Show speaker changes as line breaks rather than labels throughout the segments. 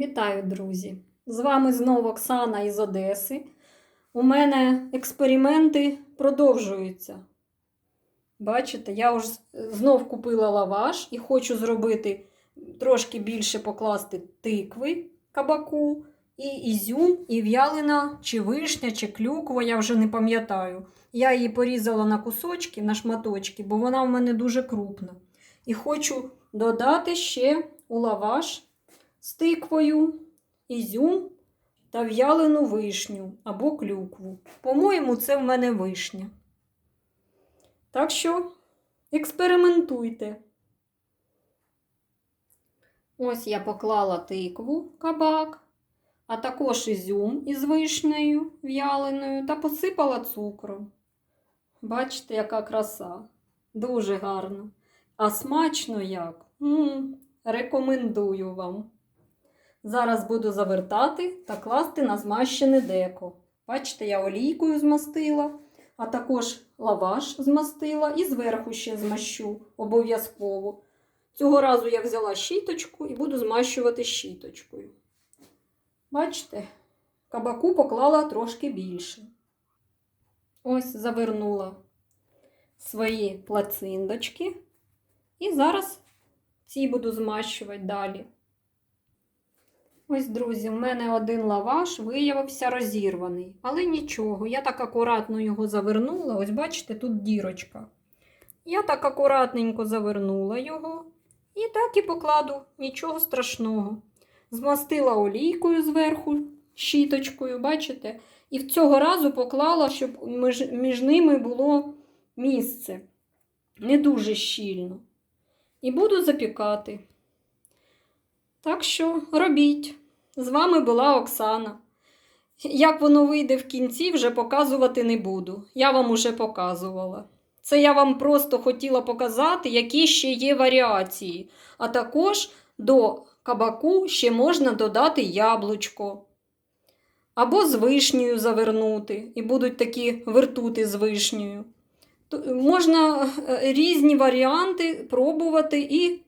Вітаю, друзі! З вами знову Оксана із Одеси. У мене експерименти продовжуються. Бачите, я вже знов купила лаваш і хочу зробити трошки більше покласти тикви кабаку, і ізюм, і в'ялина, чи вишня, чи клюква, я вже не пам'ятаю. Я її порізала на кусочки, на шматочки, бо вона в мене дуже крупна. І хочу додати ще у лаваш з тиквою, ізюм та в'ялену вишню або клюкву. По-моєму, це в мене вишня. Так що експериментуйте. Ось я поклала тикву кабак, а також ізюм із вишнею в'яленою та посипала цукром. Бачите, яка краса. Дуже гарно. А смачно як? М-м, рекомендую вам. Зараз буду завертати та класти на змащене деко. Бачите, я олійкою змастила, а також лаваш змастила і зверху ще змащу обов'язково. Цього разу я взяла щіточку і буду змащувати щіточкою. Бачите, кабаку поклала трошки більше. Ось завернула свої плациндочки. І зараз ці буду змащувати далі. Ось, друзі, в мене один лаваш виявився розірваний. Але нічого, я так акуратно його завернула. Ось, бачите, тут дірочка. Я так акуратненько завернула його. І так і покладу, нічого страшного. Змастила олійкою зверху, щіточкою, бачите? І в цього разу поклала, щоб між, ними було місце. Не дуже щільно. І буду запікати. Так що робіть. З вами була Оксана. Як воно вийде в кінці, вже показувати не буду. Я вам уже показувала. Це я вам просто хотіла показати, які ще є варіації. А також до кабаку ще можна додати яблучко. Або з вишнею завернути, і будуть такі вертути з вишнею. Можна е, різні варіанти пробувати і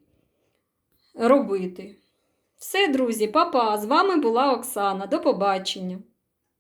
робити. Все, друзі, папа, з вами була Оксана. До побачення!